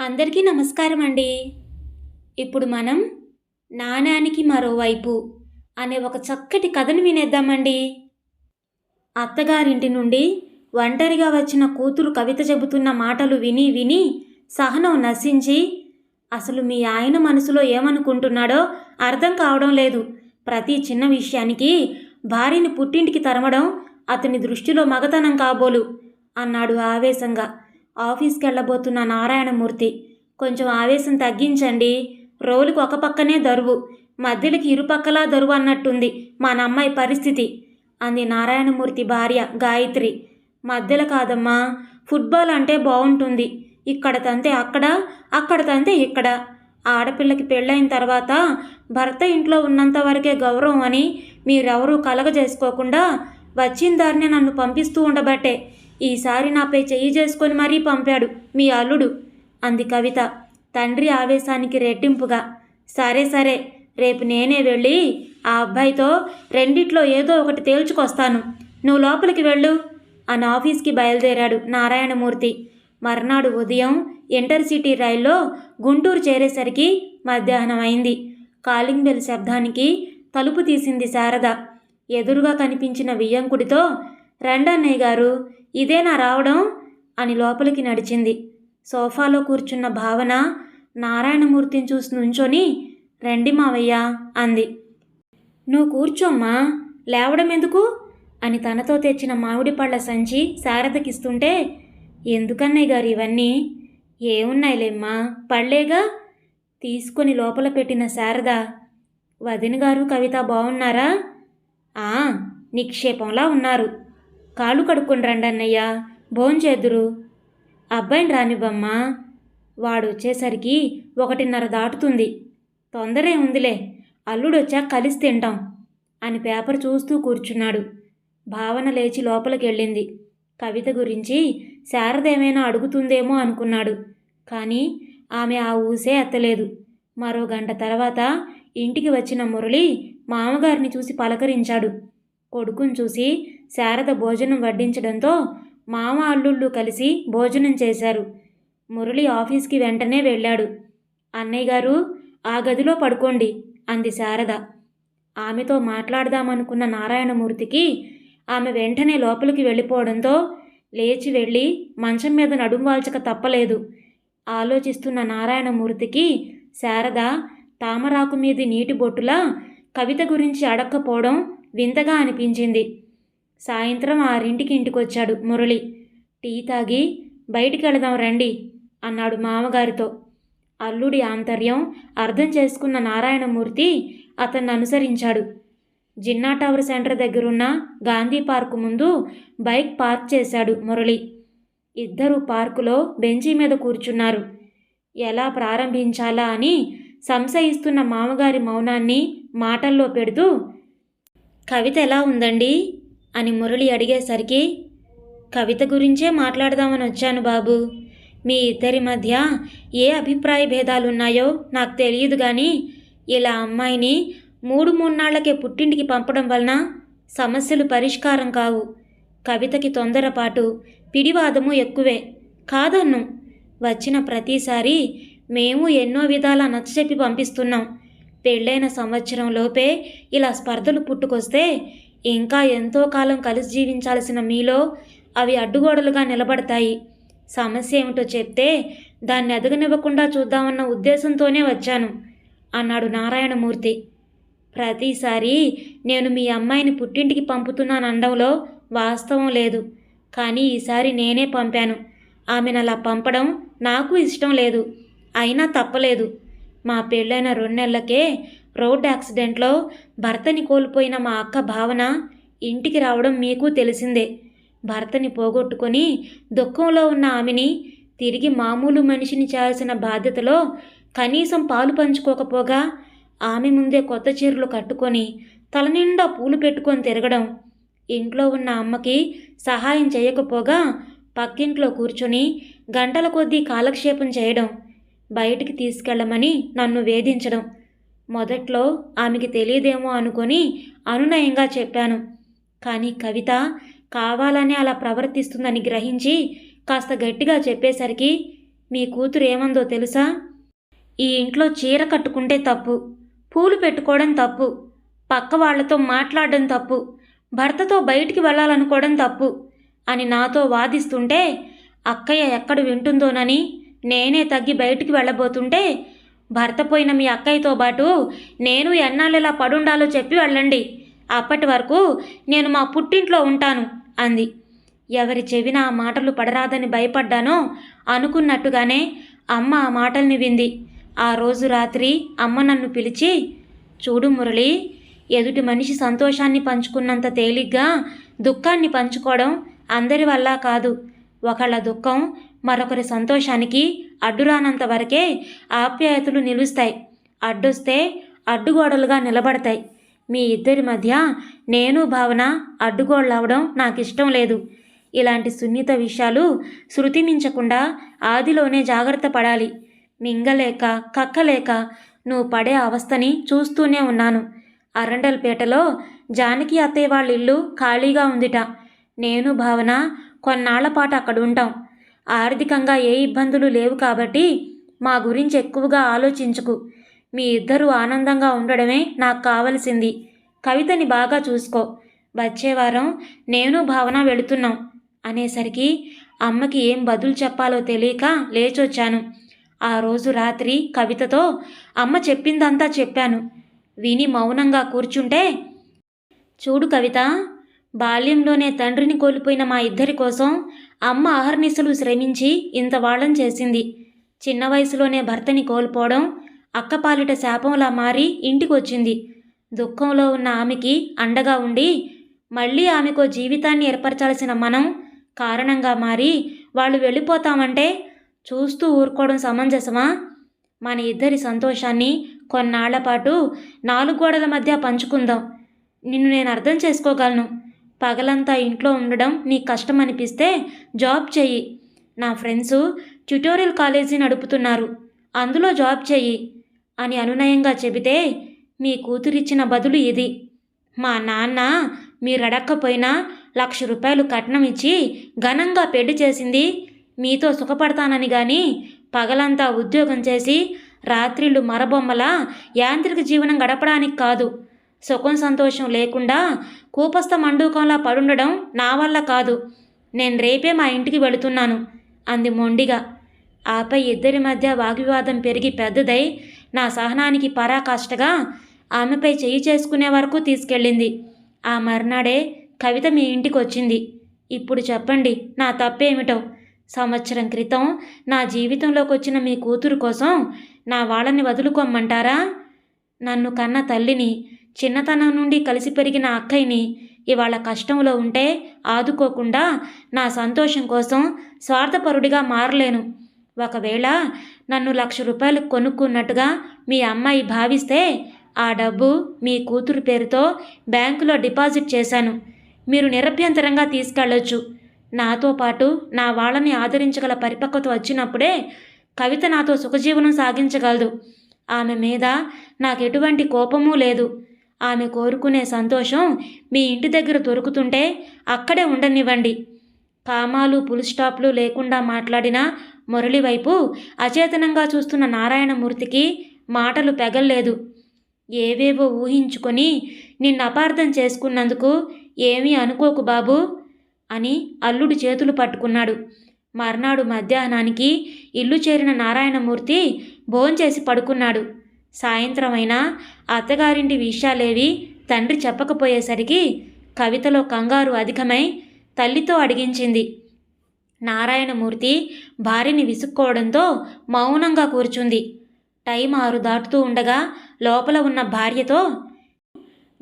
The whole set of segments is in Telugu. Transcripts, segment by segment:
అందరికీ నమస్కారం అండి. ఇప్పుడు మనం నాణానికి మరోవైపు అనే ఒక చక్కటి కథను వినేద్దామండి. అత్తగారింటి నుండి ఒంటరిగా వచ్చిన కూతురు కవిత చెబుతున్న మాటలు విని విని సహనం నశించి అసలు మీ ఆయన మనసులో ఏమనుకుంటున్నాడో అర్థం కావడం లేదు. ప్రతి చిన్న విషయానికి భార్యని పుట్టింటికి తరమడం అతని దృష్టిలో మగతనం కాబోలు అన్నాడు ఆవేశంగా. ఆఫీస్కి వెళ్ళబోతున్న నారాయణమూర్తి కొంచెం ఆవేశం తగ్గించండి. రోలుకు ఒక పక్కనే దరువు. మధ్యలకి ఇరుపక్కలా దరువు అన్నట్టుంది మా నమ్మాయి పరిస్థితి అంది నారాయణమూర్తి భార్య గాయత్రి. మధ్యలో కాదమ్మా ఫుట్బాల్ అంటే బాగుంటుంది ఇక్కడ తంతే అక్కడ అక్కడ తంతే ఇక్కడ. ఆడపిల్లకి పెళ్ళైన తర్వాత భర్త ఇంట్లో ఉన్నంత వరకే గౌరవం అని మీరెవరూ కలగజేసుకోకుండా వచ్చిన దారినే నన్ను పంపిస్తూ ఉండబట్టే ఈసారి నాపై చెయ్యి చేసుకొని మరీ పంపాడు మీ అల్లుడు. అంది కవిత. తండ్రి ఆవేశానికి రెట్టింపుగా. సరే సరే రేపు నేనే వెళ్ళి ఆ అబ్బాయితో రెండిట్లో ఏదో ఒకటి తేల్చుకొస్తాను. నువ్వు లోపలికి వెళ్ళు అని ఆఫీస్కి బయలుదేరాడు నారాయణమూర్తి. మర్నాడు ఉదయం ఇంటర్సిటీ రైల్లో గుంటూరు చేరేసరికి మధ్యాహ్నం అయింది. కాలింగ్ బెల్ శబ్దానికి తలుపు తీసింది శారద. ఎదురుగా కనిపించిన వియ్యంకుడితో రండన్నయ్య గారు ఇదేనా రావడం? అని లోపలికి నడిచింది. సోఫాలో కూర్చున్న భావన నారాయణమూర్తిని చూసి నుంచొని రండి మావయ్య అంది. నువ్వు కూర్చోమ్మా లేవడం ఎందుకు అని తనతో తెచ్చిన మామిడి పళ్ళ సంచి శారదకిస్తుంటే ఎందుకన్నయ్య గారు ఇవన్నీ? ఏమున్నాయిలేమ్మా పళ్ళేగా? తీసుకొని లోపల పెట్టిన శారద వదిన గారు కవిత బాగున్నారా ఆ నిక్షేపంలా ఉన్నారు. కాళ్ళు కడుక్కొని రండి అన్నయ్య భోంచేద్దురు అబ్బాయిని రానివ్వమ్మా. వాడు వచ్చేసరికి ఒకటిన్నర దాటుతుంది. తొందరే ఉందిలే. అల్లుడు వచ్చాక కలిసి తింటాం అని పేపర్ చూస్తూ కూర్చున్నాడు. భావన లేచి లోపలికి వెళ్ళింది కవిత గురించి శారదేమైనా అడుగుతుందేమో అనుకున్నాడు. కానీ ఆమె ఆ ఊసే ఎత్తలేదు. మరో గంట తర్వాత ఇంటికి వచ్చిన మురళి మామగారిని చూసి పలకరించాడు. కొడుకుని చూసి శారద భోజనం వడ్డించడంతో మామ అల్లుళ్ళు కలిసి భోజనం చేశారు. మురళి ఆఫీస్కి వెంటనే వెళ్ళాడు. అన్నయ్య గారు ఆ గదిలో పడుకోండి అంది శారద. ఆమెతో మాట్లాడదామనుకున్న నారాయణమూర్తికి ఆమె వెంటనే లోపలికి వెళ్ళిపోవడంతో లేచి వెళ్ళి మంచం మీద నడుంవాల్చక తప్పలేదు. ఆలోచిస్తున్న నారాయణమూర్తికి శారద తామరాకు మీది నీటి బొట్టులా కవిత గురించి అడక్కపోవడం వింతగా అనిపించింది. సాయంత్రం ఆరింటికి ఇంటికొచ్చాడు మురళి. టీ తాగి బయటికి వెళదాం రండి అన్నాడు మామగారితో. అల్లుడి ఆంతర్యం అర్థం చేసుకున్న నారాయణమూర్తి అతన్ని అనుసరించాడు. జిన్నా టవర్ సెంటర్ దగ్గరున్న గాంధీ పార్కు ముందు బైక్ పార్క్ చేశాడు మురళి. ఇద్దరు పార్కులో బెంచీ మీద కూర్చున్నారు. ఎలా ప్రారంభించాలా అని సంశయిస్తున్న మామగారి మౌనాన్ని మాటల్లో పెడుతూ కవిత ఎలా ఉందండి? అని మురళి అడిగేసరికి కవిత గురించే మాట్లాడదామని వచ్చాను బాబు. మీ ఇద్దరి మధ్య ఏ అభిప్రాయ భేదాలున్నాయో నాకు తెలియదు కానీ ఇలా అమ్మాయిని మూడు మూన్నాళ్ళకే పుట్టింటికి పంపడం వలన సమస్యలు పరిష్కారం కావు. కవితకి తొందరపాటు పిడివాదము ఎక్కువే. కాదన్ను. వచ్చిన ప్రతిసారి మేము ఎన్నో విధాలా నచ్చచెప్పి పంపిస్తున్నాం. పెళ్ళైన సంవత్సరం లోపే ఇలా స్పర్ధలు పుట్టుకొస్తే ఇంకా ఎంతో కాలం కలిసి జీవించాల్సిన మీలో అవి అడ్డుగోడలుగా నిలబడతాయి. సమస్య ఏమిటో చెప్తే దాన్ని ఎదగనివ్వకుండా చూద్దామన్న ఉద్దేశంతోనే వచ్చాను అన్నాడు నారాయణమూర్తి. ప్రతిసారి నేను మీ అమ్మాయిని పుట్టింటికి పంపుతున్నాను అనడంలో వాస్తవం లేదు కానీ ఈసారి నేనే పంపాను. ఆమెను అలా పంపడం నాకు ఇష్టం లేదు అయినా తప్పలేదు. మా పెళ్ళైన రెండు నెలలకే రోడ్ యాక్సిడెంట్లో భర్తని కోల్పోయిన మా అక్క భావన ఇంటికి రావడం మీకు తెలిసిందే. భర్తని పోగొట్టుకొని దుఃఖంలో ఉన్న ఆమెని తిరిగి మామూలు మనిషిని చేయాల్సిన బాధ్యతలో కనీసం పాలు పంచుకోకపోగా ఆమె ముందే కొత్త చీరలు కట్టుకొని తలనిండా పూలు పెట్టుకొని తిరగడం ఇంట్లో ఉన్న అమ్మకి సహాయం చేయకపోగా పక్కింట్లో కూర్చొని గంటల కొద్దీ కాలక్షేపం చేయడం బయటికి తీసుకెళ్ళమని నన్ను వేధించడం. మొదట్లో ఆమెకి తెలియదేమో అనుకొని అనునయంగా చెప్పాను. కానీ కవిత కావాలని అలా ప్రవర్తిస్తుందని గ్రహించి కాస్త గట్టిగా చెప్పేసరికి మీ కూతురు ఏమందో తెలుసా? ఈ ఇంట్లో చీర కట్టుకుంటే తప్పు పూలు పెట్టుకోవడం తప్పు పక్క వాళ్ళతో మాట్లాడడం తప్పు భర్తతో బయటికి వెళ్ళాలనుకోవడం తప్పు అని నాతో వాదిస్తుంటే అక్కయ్య ఎక్కడ వింటుందోనని నేనే తగ్గి బయటికి వెళ్ళబోతుంటే భర్త పోయిన మీ అక్కయ్యతో పాటు నేను ఎన్నాళ్ళలా పడుండాలో చెప్పి వెళ్ళండి. అప్పటి వరకు నేను మా పుట్టింట్లో ఉంటాను అంది. ఎవరి చెవిన ఆ మాటలు పడరాదని భయపడ్డానో అనుకున్నట్టుగానే అమ్మ ఆ మాటల్ని వింది. ఆ రోజు రాత్రి అమ్మ నన్ను పిలిచి చూడు మురళి ఎదుటి మనిషి సంతోషాన్ని పంచుకున్నంత తేలిగ్గా దుఃఖాన్ని పంచుకోవడం అందరి వల్ల కాదు. ఒకళ్ళ దుఃఖం మరొకరి సంతోషానికి అడ్డురానంత వరకే ఆప్యాయతలు నిలుస్తాయి. అడ్డొస్తే అడ్డుగోడలుగా నిలబడతాయి. మీ ఇద్దరి మధ్య నేను భావన అడ్డుగోళ్ళవడం నాకు ఇష్టం లేదు. ఇలాంటి సున్నిత విషయాలు శృతి మించకుండా ఆదిలోనే జాగ్రత్త పడాలి. మింగలేక కక్కలేక నువ్వు పడే అవస్థని చూస్తూనే ఉన్నాను. అరండల్పేటలో జానకి అత్తయ్య వాళ్ళ ఇల్లు ఖాళీగా ఉందిట. నేను భావన కొన్నాళ్ళ పాటు అక్కడ ఉంటాం ఆర్థికంగా ఏ ఇబ్బందులు లేవు కాబట్టి మా గురించి ఎక్కువగా ఆలోచించుకు. మీ ఇద్దరూ ఆనందంగా ఉండడమే నాకు కావలసింది. కవితని బాగా చూసుకో. వచ్చే వారం నేను భావన వెళుతున్నాం అనేసరికి అమ్మకి ఏం బదులు చెప్పాలో తెలియక లేచొచ్చాను. ఆ రోజు రాత్రి కవితతో అమ్మ చెప్పిందంతా చెప్పాను. విని మౌనంగా కూర్చుంటే చూడు కవిత బాల్యంలోనే తండ్రిని కోల్పోయిన మా ఇద్దరి కోసం అమ్మ అహర్నిశలు శ్రమించి ఇంత వాళ్ళం చేసింది. చిన్న వయసులోనే భర్తని కోల్పోవడం అక్కపాలిట శాపంలా మారి ఇంటికి వచ్చింది దుఃఖంలో ఉన్న ఆమెకి అండగా ఉండి మళ్ళీ ఆమెకో జీవితాన్ని ఏర్పరచాల్సిన మనం కారణంగా మారి వాళ్ళు వెళ్ళిపోతామంటే చూస్తూ ఊరుకోవడం సమంజసమా? మన ఇద్దరి సంతోషాన్ని కొన్నాళ్ళ పాటు నాలుగు గోడల మధ్య పంచుకుందాం. నిన్ను నేను అర్థం చేసుకోగలను. పగలంతా ఇంట్లో ఉండడం నీకు కష్టం అనిపిస్తే జాబ్ చెయ్యి. నా ఫ్రెండ్స్ ట్యుటోరియల్ కాలేజీ నడుపుతున్నారు. అందులో జాబ్ చెయ్యి అని అనునయంగా చెబితే మీ కూతురిచ్చిన బదులు ఇది. మా నాన్న మీరు అడక్కపోయినా లక్ష రూపాయలు కట్నం ఇచ్చి ఘనంగా పెళ్ళి చేసింది. మీతో సుఖపడతానని కానీ పగలంతా ఉద్యోగం చేసి రాత్రిళ్ళు మరబొమ్మల యాంత్రిక జీవనం గడపడానికి కాదు. సుఖం సంతోషం లేకుండా కూపస్థ మండూకంలా పడుండడం నా వల్ల కాదు. నేను రేపే మా ఇంటికి వెళుతున్నాను అంది మొండిగా. ఆపై ఇద్దరి మధ్య వాగ్వివాదం పెరిగి పెద్దదై నా సహనానికి పరాకాష్ఠగా ఆమెపై చెయ్యి చేసుకునే వరకు తీసుకెళ్ళింది. ఆ మర్నాడే కవిత మీ ఇంటికి వచ్చింది ఇప్పుడు చెప్పండి నా తప్పేమిటో? సంవత్సరం క్రితం నా జీవితంలోకి వచ్చిన మీ కూతురు కోసం నా వాళ్ళని వదులుకోమంటారా? నన్ను కన్న తల్లిని చిన్నతనం నుండి కలిసి పెరిగిన అక్కయ్యని ఇవాళ కష్టంలో ఉంటే ఆదుకోకుండా నా సంతోషం కోసం స్వార్థపరుడిగా మారలేను. ఒకవేళ నన్ను లక్ష రూపాయలు కొనుక్కున్నట్టుగా మీ అమ్మాయి భావిస్తే ఆ డబ్బు మీ కూతురు పేరుతో బ్యాంకులో డిపాజిట్ చేశాను. మీరు నిరభ్యంతరంగా తీసుకెళ్ళొచ్చు. నాతో పాటు నా వాళ్ళని ఆదరించగల పరిపక్వత వచ్చినప్పుడే కవిత నాతో సుఖజీవనం సాగించగలదు. ఆమె మీద నాకు ఎటువంటి కోపమూ లేదు. ఆమె కోరుకునే సంతోషం మీ ఇంటి దగ్గర దొరుకుతుంటే అక్కడే ఉండనివ్వండి. కామాలు పుల్ స్టాప్లు లేకుండా మాట్లాడిన మురళి వైపు అచేతనంగా చూస్తున్న నారాయణమూర్తికి మాటలు పెగల్లేదు. ఏవేవో ఊహించుకొని నిన్ను అపార్థం చేసుకున్నందుకు ఏమీ అనుకోకు బాబు అని అల్లుడు చేతులు పట్టుకున్నాడు. మర్నాడు మధ్యాహ్నానికి ఇల్లు చేరిన నారాయణమూర్తి భోంచేసి పడుకున్నాడు. సాయంత్రం అయినా అత్తగారింటి విషయాలేవి తండ్రి చెప్పకపోయేసరికి కవితలో కంగారు అధికమై తల్లితో అడిగించింది. నారాయణమూర్తి భార్యని విసుక్కోవడంతో మౌనంగా కూర్చుంది. టైం ఆరు దాటుతూ ఉండగా లోపల ఉన్న భార్యతో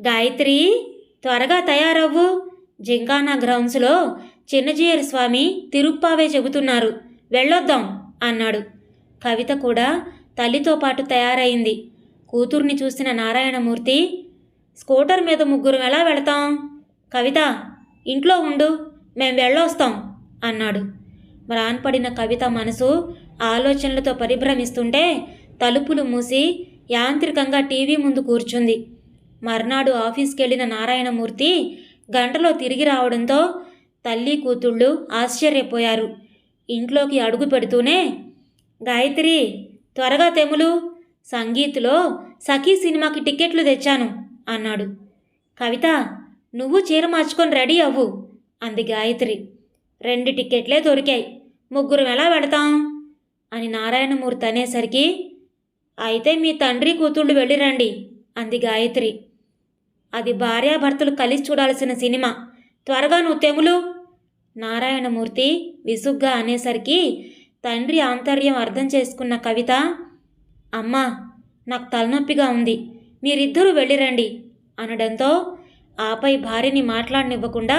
గాయత్రి త్వరగా తయారవ్వు. జింకానా గ్రౌండ్స్లో చిన్నజీయర్ స్వామి తిరుప్పావే చెబుతున్నారు. వెళ్ళొద్దాం అన్నాడు. కవిత కూడా తల్లితో పాటు తయారైంది. కూతుర్ని చూసిన నారాయణమూర్తి స్కూటర్ మీద ముగ్గురు ఎలా వెళతాం? కవిత ఇంట్లో ఉండు మేం వెళ్ళొస్తాం అన్నాడు. మ్రాన్పడిన కవిత మనసు ఆలోచనలతో పరిభ్రమిస్తుంటే తలుపులు మూసి యాంత్రికంగా టీవీ ముందు కూర్చుంది. మర్నాడు ఆఫీస్కి వెళ్ళిన నారాయణమూర్తి గంటలో తిరిగి రావడంతో తల్లి కూతుళ్ళు ఆశ్చర్యపోయారు. ఇంట్లోకి అడుగు పెడుతూనే గాయత్రి త్వరగా తెములు. సంగీత్లో సఖీ సినిమాకి టిక్కెట్లు తెచ్చాను అన్నాడు. కవిత నువ్వు చీర మార్చుకొని రెడీ అవ్వు అంది గాయత్రి. రెండు టికెట్లే దొరికాయి. ముగ్గురం ఎలా పెడతాం అని నారాయణమూర్తి అనేసరికి అయితే మీ తండ్రి కూతుళ్ళు వెళ్ళిరండి అంది గాయత్రి. అది భార్యాభర్తలు కలిసి చూడాల్సిన సినిమా. త్వరగా నువ్వు తెములు. నారాయణమూర్తి విసుగ్గా అనేసరికి తండ్రి ఆంతర్యం అర్థం చేసుకున్న కవిత అమ్మా నాకు తలనొప్పిగా ఉంది. మీరిద్దరూ వెళ్ళిరండి అనడంతో ఆపై భార్యని మాట్లాడనివ్వకుండా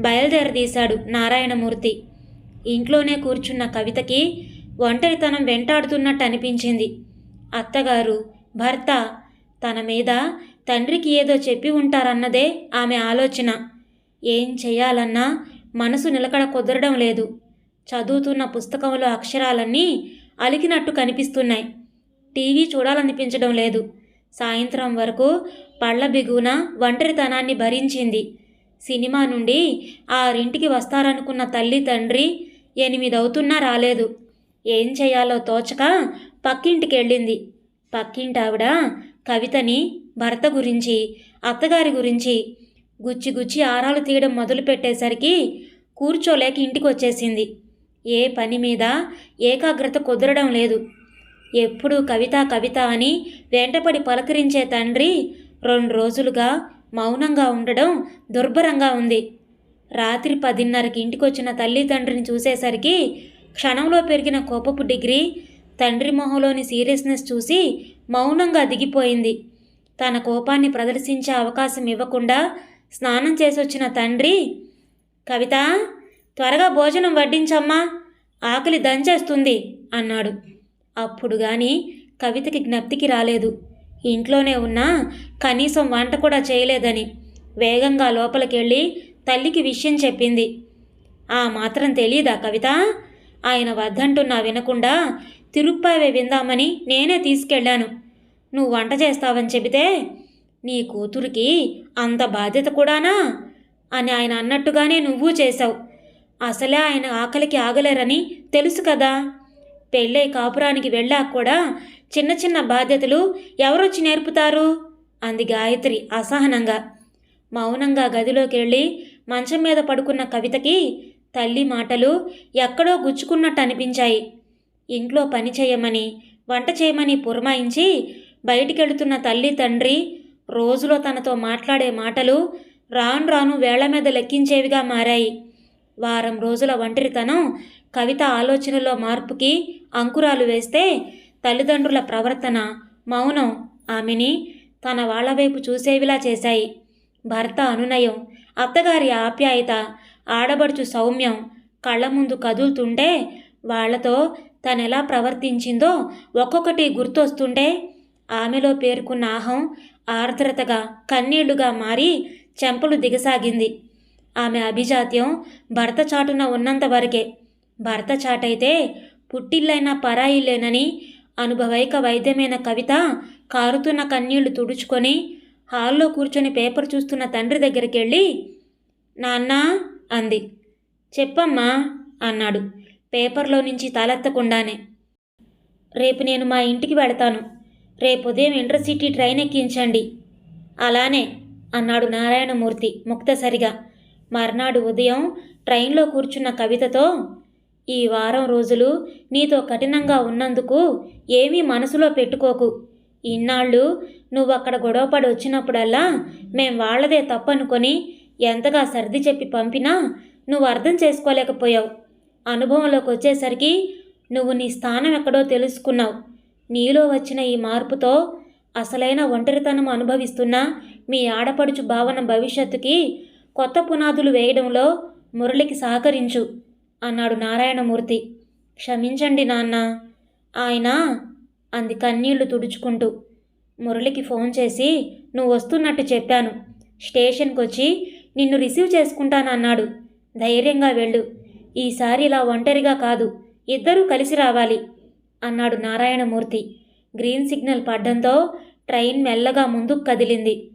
బయలుదేరదీశాడు నారాయణమూర్తి. ఇంట్లోనే కూర్చున్న కవితకి ఒంటరితనం వెంటాడుతున్నట్టు అనిపించింది. అత్తగారు భర్త తన మీద తండ్రికి ఏదో చెప్పి ఉంటారన్నదే ఆమె ఆలోచన. ఏం చేయాలన్నా మనసు నిలకడ కుదరడం లేదు. చదువుతున్న పుస్తకంలో అక్షరాలన్నీ అలికినట్టు కనిపిస్తున్నాయి. టీవీ చూడాలనిపించడం లేదు. సాయంత్రం వరకు పళ్ళ బిగున ఒంటరితనాన్ని భరించింది. సినిమా నుండి ఆరింటికి వస్తారనుకున్న తల్లి తండ్రి ఎనిమిదవుతున్నా రాలేదు. ఏం చేయాలో తోచక పక్కింటికి వెళ్ళింది పక్కింటి ఆవిడ కవితని భర్త గురించి అత్తగారి గురించి గుచ్చి గుచ్చి ఆరాలు తీయడం మొదలుపెట్టేసరికి కూర్చోలేక ఇంటికి వచ్చేసింది ఏ పని మీద ఏకాగ్రత కుదరడం లేదు. ఎప్పుడూ కవిత కవిత అని వెంటపడి పలకరించే తండ్రి రెండు రోజులుగా మౌనంగా ఉండడం దుర్భరంగా ఉంది. రాత్రి పదిన్నరకి ఇంటికొచ్చిన తల్లి తండ్రిని చూసేసరికి క్షణంలో పెరిగిన కోపపు డిగ్రీ తండ్రి మొహంలోని సీరియస్నెస్ చూసి మౌనంగా దిగిపోయింది. తన కోపాన్ని ప్రదర్శించే అవకాశం ఇవ్వకుండా స్నానం చేసొచ్చిన తండ్రి కవిత త్వరగా భోజనం వడ్డించమ్మా ఆకలి దంచేస్తుంది అన్నాడు. అప్పుడు గాని కవితకి జ్ఞప్తికి రాలేదు. ఇంట్లోనే ఉన్నా కనీసం వంట కూడా చేయలేదని వేగంగా లోపలికెళ్ళి తల్లికి విషయం చెప్పింది. ఆ మాత్రం తెలియదా కవిత? ఆయన వద్దంటున్నా వినకుండా తిరుప్పావే విందామని నేనే తీసుకెళ్ళాను. నువ్వు వంట చేస్తావని చెబితే నీ కూతురికి అంత బాధ్యత కూడానా? అని ఆయన అన్నట్టుగానే నువ్వు చేశావు. అసలే ఆయన ఆకలికి ఆగలేరని తెలుసు కదా. పెళ్ళై కాపురానికి వెళ్ళాక కూడా చిన్న చిన్న బాధ్యతలు ఎవరొచ్చి నేర్పుతారు? అంది గాయత్రి అసహనంగా. మౌనంగా గదిలోకి వెళ్ళి మంచం మీద పడుకున్న కవితకి తల్లి మాటలు ఎక్కడో గుచ్చుకున్నట్టు అనిపించాయి. ఇంట్లో పని చేయమని వంట చేయమని పురమాయించి బయటికెళ్తున్న తల్లి తండ్రి రోజులో తనతో మాట్లాడే మాటలు రాను రాను వేళ్ళ మీద లెక్కించేవిగా మారాయి. వారం రోజుల ఒంటరితనం కవిత ఆలోచనలో మార్పుకి అంకురాలు వేస్తే తల్లిదండ్రుల ప్రవర్తన మౌనం ఆమెని తన వాళ్ళ వైపు చూసేవిలా చేశాయి. భర్త అనునయం అత్తగారి ఆప్యాయత ఆడబడుచు సౌమ్యం కళ్ళ ముందు కదులుతుంటే వాళ్ళతో తనెలా ప్రవర్తించిందో ఒక్కొక్కటి గుర్తొస్తుంటే ఆమెలో పేర్కొన్న ఆహం ఆర్ద్రతగా కన్నీళ్ళుగా మారి చెంపలు దిగసాగింది. ఆమె అభిజాత్యం భర్త చాటున ఉన్నంత వరకే. భర్త చాటైతే పుట్టిల్లైన పరాయిల్లేనని అనుభవైక వైద్యమైన కవిత కారుతున్న కన్నీళ్ళు తుడుచుకొని హాల్లో కూర్చొని పేపర్ చూస్తున్న తండ్రి దగ్గరికి వెళ్ళి నాన్న అంది. చెప్పమ్మా అన్నాడు పేపర్లో నుంచి తలెత్తకుండానే. రేపు నేను మా ఇంటికి వెళతాను. రేపు ఉదయం ఇంటర్సిటీ ట్రైన్ ఎక్కించండి. అలానే అన్నాడు నారాయణమూర్తి ముక్తసరిగా. మర్నాడు ఉదయం ట్రైన్లో కూర్చున్న కవితతో ఈ వారం రోజులు నీతో కఠినంగా ఉన్నందుకు ఏమీ మనసులో పెట్టుకోకు. ఇన్నాళ్ళు నువ్వు అక్కడ గొడవపడి వచ్చినప్పుడల్లా మేం వాళ్ళదే తప్పనుకొని ఎంతగా సర్ది చెప్పి పంపినా నువ్వు అర్థం చేసుకోలేకపోయావు. అనుభవంలోకి వచ్చేసరికి నువ్వు నీ స్థానం ఎక్కడో తెలుసుకున్నావు. నీలో వచ్చిన ఈ మార్పుతో అసలైన ఒంటరితనం అనుభవిస్తున్న మీ ఆడపడుచు భావన భవిష్యత్తుకి కొత్త పునాదులు వేయడంలో మురళికి సహకరించు అన్నాడు నారాయణమూర్తి. క్షమించండి నాన్న ఆయన అంది కన్నీళ్ళు తుడుచుకుంటూ. మురళికి ఫోన్ చేసి నువ్వు వస్తున్నట్టు చెప్పాను. స్టేషన్కి వచ్చి నిన్ను రిసీవ్ చేసుకుంటానన్నాడు. ధైర్యంగా వెళ్ళు. ఈసారి ఇలా ఒంటరిగా కాదు ఇద్దరూ కలిసి రావాలి అన్నాడు నారాయణమూర్తి. గ్రీన్ సిగ్నల్ పడ్డంతో ట్రైన్ మెల్లగా ముందుకు కదిలింది.